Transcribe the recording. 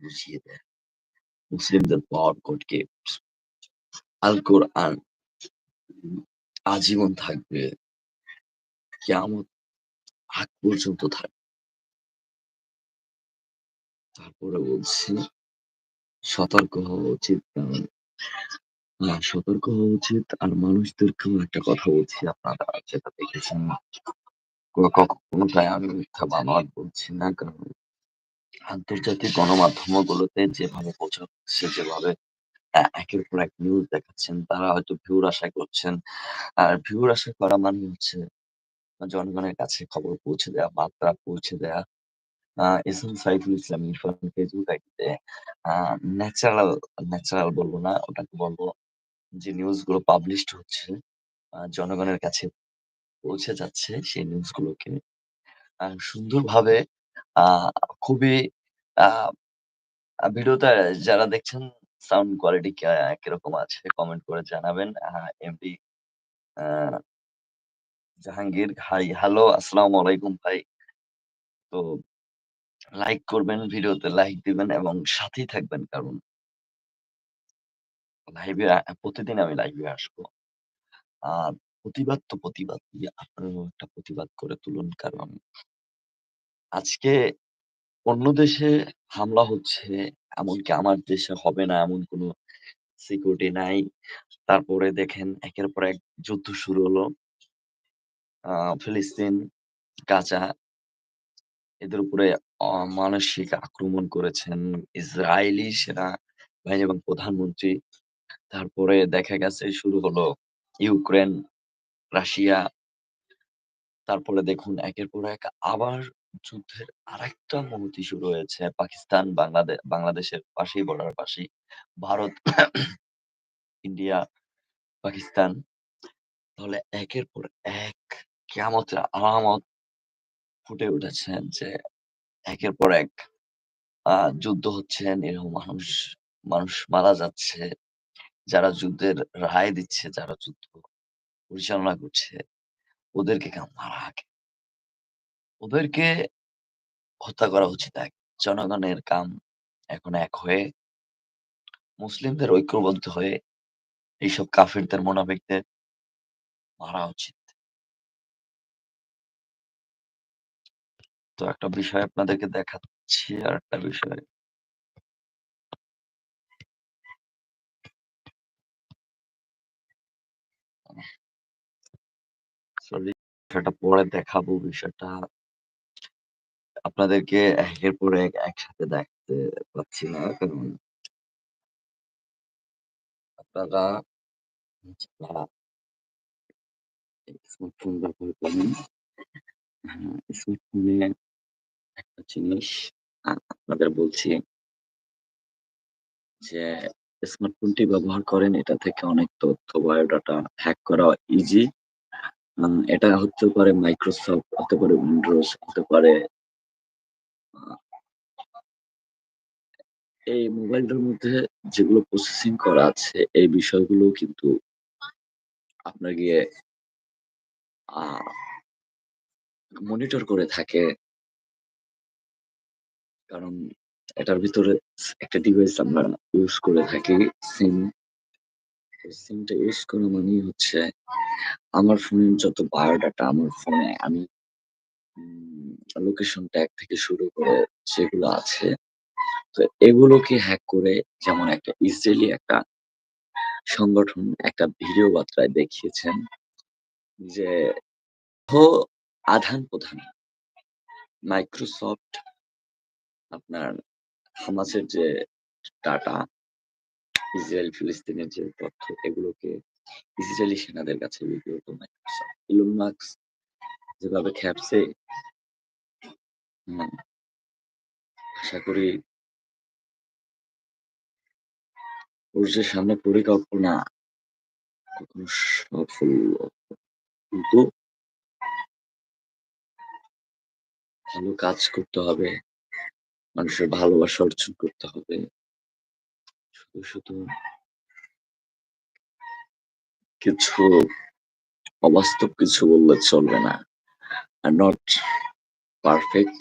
বুঝিয়ে দেয় মুসলিমদের কোডকে আল কোরআন আজীবন থাকবে। কেমন আগ পর্যন্ত থাকবে তারপরে বলছি সতর্ক হওয়া উচিত আহ, সতর্ক হওয়া উচিত আর মানুষদেরকেও একটা কথা বলছি আপনারা যেটা দেখেছেন। কোনো কখ- আমি মিথ্যা বানোয়াট বলছি না কারণ আন্তর্জাতিক গণমাধ্যমগুলোতে যেভাবে প্রচার হচ্ছে যেভাবে একের পর এক নিউজ দেখাচ্ছেন তারা হয়তো ভিউর আশা করছেন। আর ভিউর আশা করা মানে হচ্ছে জনগণের কাছে খবর পৌঁছে দেওয়া বার্তা পৌঁছে S M Saiful Islam Irfan Facebook আইডিতে আহ ন্যাচারাল ন্যাচারাল বলব না ওটাকে বলব যে নিউজগুলো পাবলিশড হচ্ছে জনগণের কাছে পৌঁছে যাচ্ছে সেই নিউজ গুলোকে আহ, সুন্দরভাবে আহ খুবই আহ ভিডিওটা যারা দেখছেন, সাউন্ড কোয়ালিটি কীরকম আছে, কমেন্ট করে জানাবেন। এমডি জাহাঙ্গীর, হাই, হ্যালো, আসসালামু আলাইকুম ভাই। তো লাইক করবেন, ভিডিওতে লাইক দিবেন এবং সাথেই থাকবেন, কারণ লাইভে প্রতিদিন আমি লাইভে আসব। আর প্রতিবাদ তো প্রতিবাদ, আপনারাও একটা প্রতিবাদ করে তুলুন, কারণ আজকে অন্য দেশে হামলা হচ্ছে, এমনকি আমার দেশে হবে না, এমন কোনো সিকিউরিটি নাই। তারপরে দেখেন, একের পর এক যুদ্ধ শুরু হলো। আহ ফিলিস্তিন, গাজা, এদের উপরে অমানসিক আক্রমণ করেছেন ইসরায়েলি সেনা বাহিনী এবং প্রধানমন্ত্রী। তারপরে দেখা গেছে, শুরু হলো ইউক্রেন, রাশিয়া। তারপরে দেখুন, একের পর এক আবার যুদ্ধের আরেকটা মুহূর্ত শুরু হয়েছে পাকিস্তান বাংলাদেশ বাংলাদেশের পাশেই বর্ডার পাশেই। ভারত, ইন্ডিয়া, পাকিস্তান। তাহলে একের পর এক কেয়ামতের আলামত ফুটে উঠেছে যে একের পর এক যুদ্ধ হচ্ছে, নিরীহ মানুষ মানুষ মারা যাচ্ছে। যারা যুদ্ধের রায় দিচ্ছে, যারা যুদ্ধ পরিচালনা করছে, ওদেরকে কেন মারা ওদেরকে হত্যা করা উচিত, এক জনগণের কাম এখন এক হয়ে মুসলিমদের ঐক্যবদ্ধ হয়ে এইসব কাফিরদের, মোনাফিকদের মারা উচিত। তো একটা বিষয় আপনাদেরকে দেখাচ্ছি আর একটা বিষয়। সরি বিষয়টা পরে দেখাবো, বিষয়টা আপনাদেরকে একের পর এক একসাথে দেখতে পাচ্ছি না, কারণ আপনারা স্মার্টফোন ব্যবহার করেন। স্মার্টফোনে একটা জিনিস আপনাদের বলছি যে স্মার্টফোনটি ব্যবহার করেন, এটা থেকে অনেক তথ্য, বায়োডাটা হ্যাক করা ইজি এটা হতে পারে মাইক্রোসফট হতে পারে উইন্ডোজ হতে পারে এই মোবাইলটার মধ্যে যেগুলো প্রসেসিং করা আছে, এই বিষয়গুলো কিন্তু আপনার গিয়ে মনিটর করে থাকে। কারণ এটার ভিতরে একটা ডিভাইস আমরা ইউজ করে থাকি সিম সিমটা ইউজ করা মানেই হচ্ছে আমার ফোনের যত বায়োডাটা আমার ফোনে আমি লোকেশন ট্যাগ থেকে শুরু করে যেগুলো আছে তো এগুলোকে হ্যাক করে যেমন একটা ইসরায়েলি একটা সংগঠন একটা ভিডিও বার্তায় দেখিয়েছেন যে আধান প্রধান মাইক্রোসফট আপনার হামাসের যে ডাটা ইসরায়েল ফিলিস্তিনের যে তথ্য, এগুলোকে ইসরায়েলি সেনাদের কাছে বিক্রি মাইক্রোসফট ইলন মার্কস যেভাবে খ্যাপছে আশা করি যে সামনে পরিকল্পনা, কখনো সফল কিন্তু ভালো কাজ করতে হবে, মানুষের ভালোবাসা অর্জন করতে হবে। শুধু শুধু কিছু, অবাস্তব কিছু বললে চলবে না। Are not perfect